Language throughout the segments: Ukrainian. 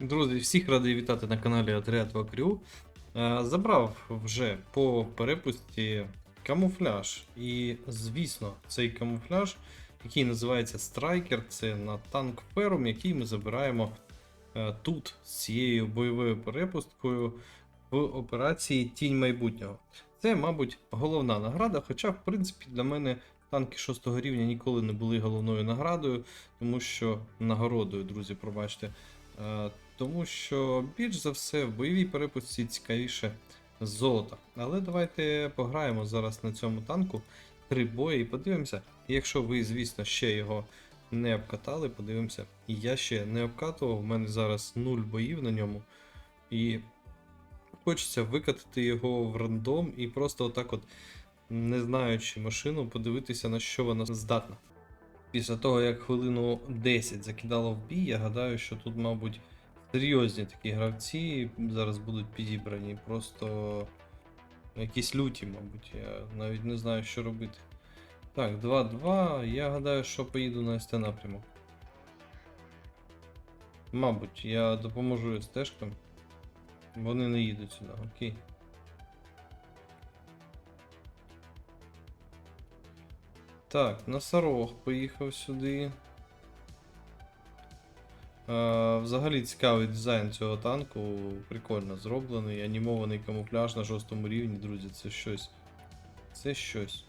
Друзі, всіх радий вітати на каналі Отряд Вакрю. Е, Забрав вже по перепусті камуфляж. І, звісно, цей камуфляж, який називається Страйкер, це на танк Ферум, який ми забираємо е, тут з цією бойовою перепусткою в операції Тінь майбутнього. Це, мабуть, головна награда, хоча, в принципі, для мене танки 6 рівня ніколи не були головною наградою, тому що нагородою, друзі, пробачте. Тому що більш за все в бойовій перепустці цікавіше золото. Але давайте пограємо зараз на цьому танку три бої і подивимося. Якщо ви, звісно, ще його не обкатали, подивимося. Я ще не обкатував, в мене зараз 0 боїв на ньому. І хочеться викатати його в рандом і просто отак от, не знаючи машину, подивитися на що вона здатна. Після того, як хвилину 10 закидало в бій, я гадаю, що тут, мабуть, серйозні такі гравці зараз будуть підібрані. Просто якісь люті, мабуть. Я навіть не знаю, що робити. Так, 2-2. Я гадаю, що поїду на СТ напрямок. Мабуть, я допоможу СТшкам. Вони не їдуть сюди, окей. Так, носорог поїхав сюди. Е, взагалі цікавий дизайн цього танку, прикольно зроблений, анімований камуфляж на шостому рівні, друзі, це щось. Це щось.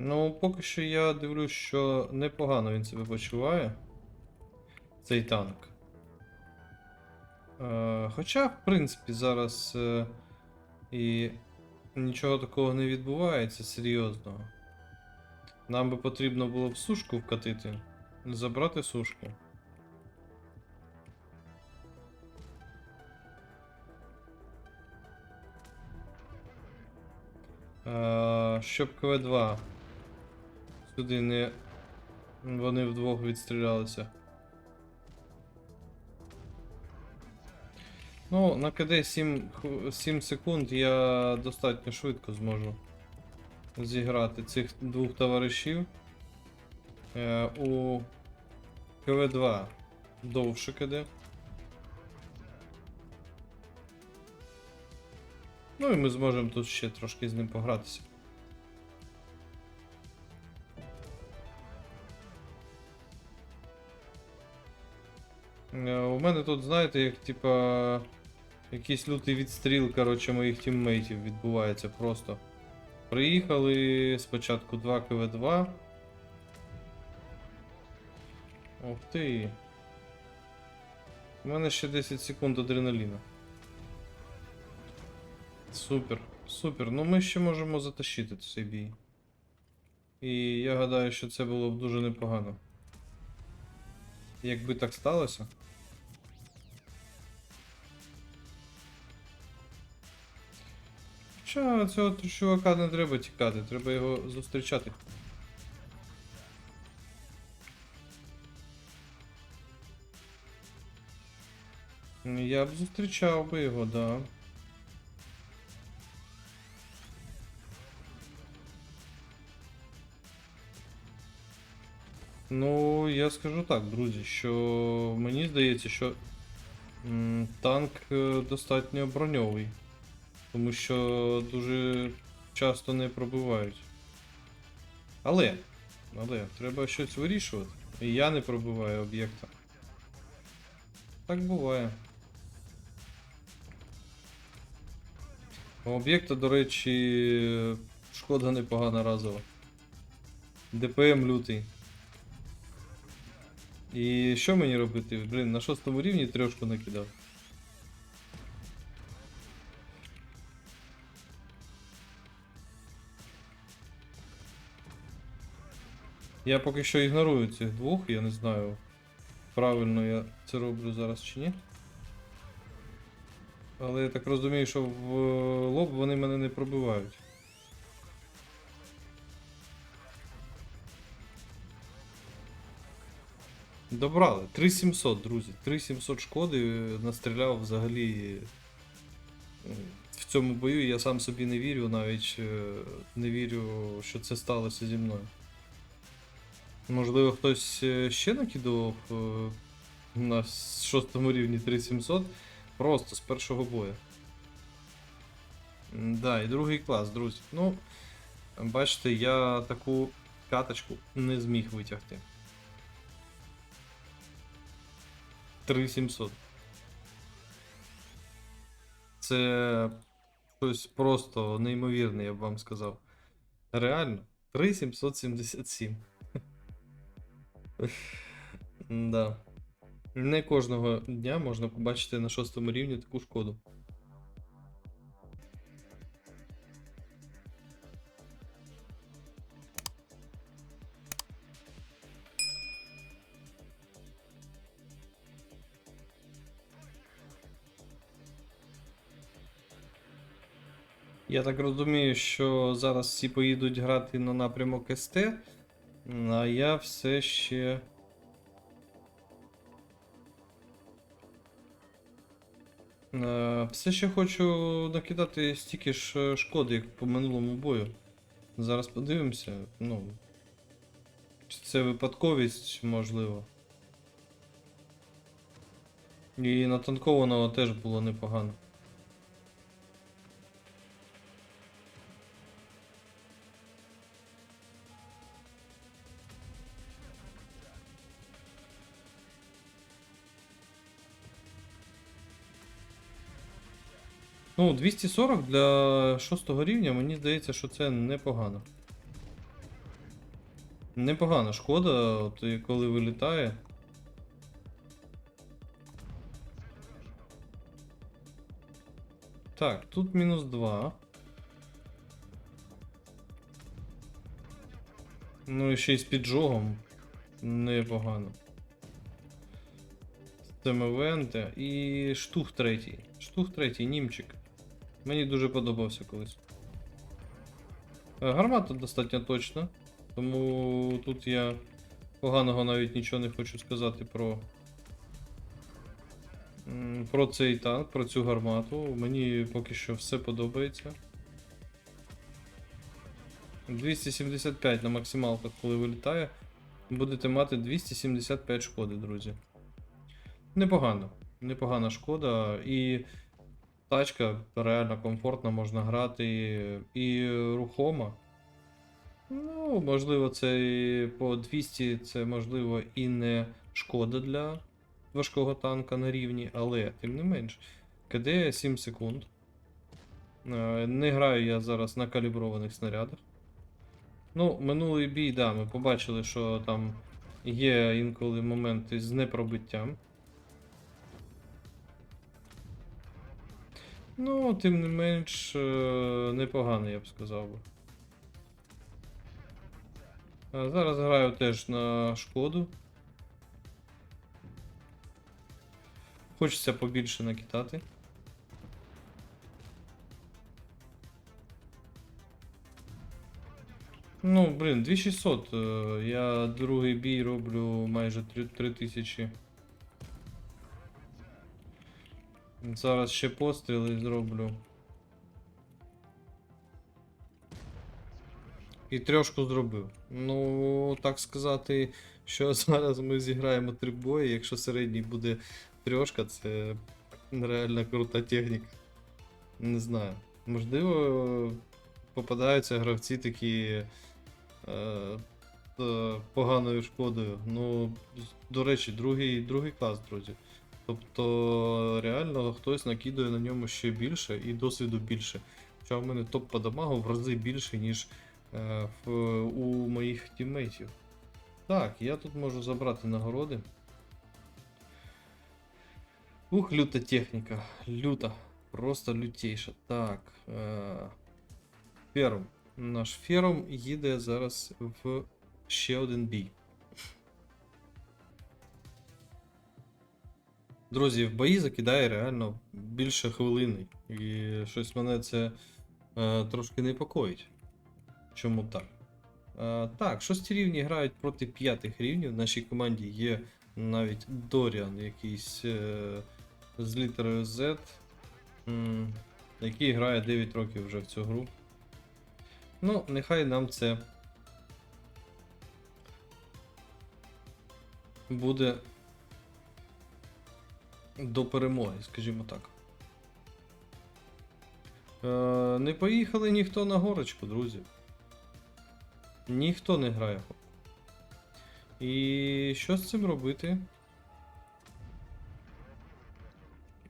Ну, поки що я дивлюсь, що непогано він себе почуває. Цей танк. Е, хоча, в принципі, зараз е, і нічого такого не відбувається серйозного. Нам би потрібно було б сушку вкатити, забрати сушку. Е, щоб КВ-2 сюди не. Вони вдвох відстрілялися. Ну, на КД 7, 7 секунд я достатньо швидко зможу зіграти цих двох товаришів. Е, у КВ-2 довше КД. Ну і ми зможемо тут ще трошки з ним погратися. У мене тут, знаєте, як типа якийсь лютий відстріл, коротше, моїх тіммейтів відбувається просто. Приїхали спочатку 2 КВ2. Ух ти. У мене ще 10 секунд адреналіна. Супер, супер. Ну ми ще можемо затащити цей бій. І я гадаю, що це було б дуже непогано. Якби так сталося. Хоча цього чувака не треба тікати, треба його зустрічати. Я б зустрічав би його, да. Ну, я скажу так, друзі, що мені здається, що танк е, достатньо броньовий. Тому що дуже часто не пробивають. Але, але, треба щось вирішувати. І я не пробиваю об'єкта. Так буває. Об'єкта, до речі, шкода непогана разова. ДПМ лютий. І що мені робити? Блін, на шостому рівні трьошку накидав. Я поки що ігнорую цих двох, я не знаю. правильно я це роблю зараз чи ні. Але я так розумію, що в лоб вони мене не пробивають. Добрали. 3700, друзі. 3700 шкоди е, настріляв взагалі. е, В цьому бою я сам собі не вірю, навіть е, не вірю, що це сталося зі мною. Можливо, хтось е, ще накидував е, на шостому рівні 3700 просто з першого бою. Да, і другий клас, друзі. Ну, бачите, я таку каточку не зміг витягти. 3700. Це щось просто неймовірне, я б вам сказав. Реально, 3777. Да. Не кожного дня можна побачити на шостому рівні таку шкоду. Я так розумію, що зараз всі поїдуть грати на напрямок СТ, а я все ще. Е, Все ще хочу накидати стільки ж е, шкоди, як по минулому бою. Зараз подивимося. Ну. Чи це випадковість, можливо. І натанкованого теж було непогано. Ну, 240 для 6 рівня, мені здається, що це непогано. Непогана шкода, от коли вилітає. Так, тут мінус 2. Ну і ще й з піджогом. Непогано. Темевенте і штух третій. Штух третій, німчик. Мені дуже подобався колись. Е, Гармата достатньо точна, тому тут я поганого навіть нічого не хочу сказати про. Про цей танк, про цю гармату. Мені поки що все подобається. 275 на максималках, коли вилітає, будете мати 275 шкоди, друзі. Непогано. Непогана шкода. І тачка реально комфортно можна грати і рухома. Ну, можливо, це і по 200 це можливо і не шкода для важкого танка на рівні, але тим не менш. КД 7 секунд. Е, Не граю я зараз на каліброваних снарядах. Ну, минулий бій, да, ми побачили, що там є інколи моменти з непробиттям. Ну, тим не менш, е, непогано, я б сказав би. Зараз граю теж на шкоду. Хочеться побільше накидати. Ну, блін, 2600. е, Я другий бій роблю майже 3000. Зараз ще постріли зроблю. І трьошку зробив. Ну, так сказати, що зараз ми зіграємо три бої. Якщо середній буде трьошка, це реально крута техніка. Не знаю. Можливо, попадаються гравці такі е, з поганою шкодою. Ну, до речі, другий, другий клас, друзі. Тобто, реально хтось накидує на ньому ще більше і досвіду більше. Хоча в мене топ по дамагу в рази більше, ніж е, в, у моїх тіммейтів. Так, я тут можу забрати нагороди. Ух, люта техніка. Люта. Просто лютейша. Так. Е, ферм. Наш ферм їде зараз в ще один бій. Друзі, в бої закидає реально більше хвилини. І щось мене це е, трошки непокоїть. Чому так? Е, так, шості рівні грають проти п'ятих рівнів. В нашій команді є навіть Доріан, якийсь е, з літерою Z, м, який грає 9 років вже в цю гру. Ну, нехай нам це буде до перемоги, скажімо так. Е, не поїхали ніхто на горочку, друзі. Ніхто не грає. І що з цим робити?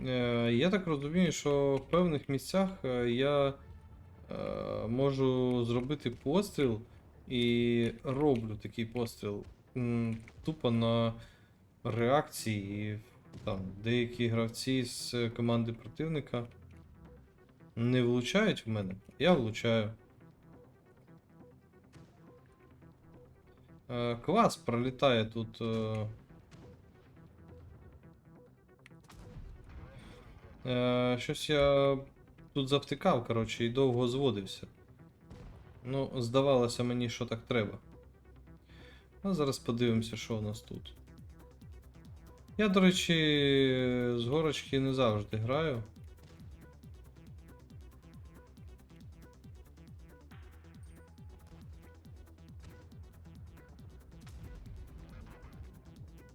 Е, я так розумію, що в певних місцях е, я е, можу зробити постріл і роблю такий постріл тупо на реакції. Там деякі гравці з команди противника не влучають в мене. Я влучаю. Е, Клас пролітає тут. е, Е, щось я тут завтикав, коротше, і довго зводився. Ну, здавалося мені, що так треба. А зараз подивимося, що у нас тут. Я, до речі, з горочки не завжди граю.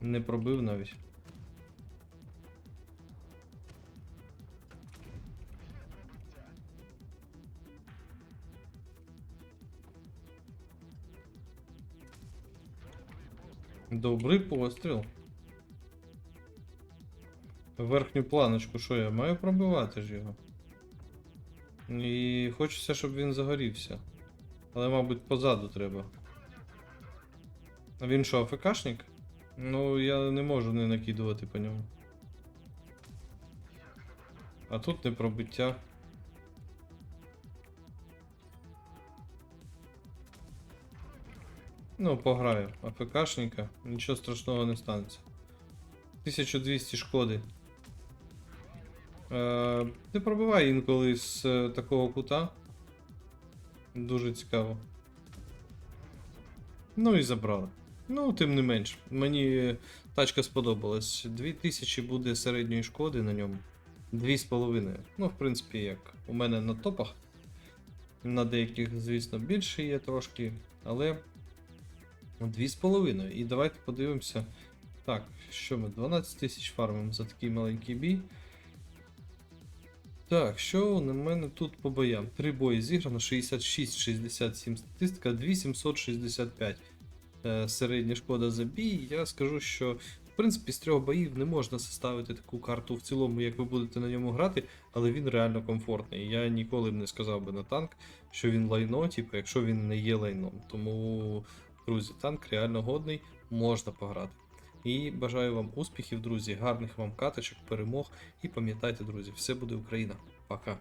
Не пробив навіть. Добрий постріл. Верхню планочку, що я маю пробивати ж його. І хочеться, щоб він загорівся. Але, мабуть, позаду треба. А він що, АФКшник? Ну, я не можу не накидувати по ньому. А тут не пробиття. Ну, пограю. АФКшника, нічого страшного не станеться. 1200 шкоди. Е, не пробивай інколи з е, такого кута. Дуже цікаво. Ну і забрали. Ну, тим не менш, мені тачка сподобалась. 2000 буде середньої шкоди на ньому. 2,5. Ну, в принципі, як у мене на топах. На деяких, звісно, більше є трошки, але 2,5. І давайте подивимося. Так, що ми? 12 тисяч фармимо за такий маленький бій. Так, що на мене тут по боям? Три бої зіграно, 66-67 статистика, 2765 е, середня шкода за бій. Я скажу, що в принципі з трьох боїв не можна составити таку карту в цілому, як ви будете на ньому грати, але він реально комфортний. Я ніколи б не сказав би на танк, що він лайно, типу, якщо він не є лайном. Тому, друзі, танк реально годний, можна пограти. І бажаю вам успіхів, друзі, гарних вам каточок, перемог. І пам'ятайте, друзі, все буде Україна. Пока.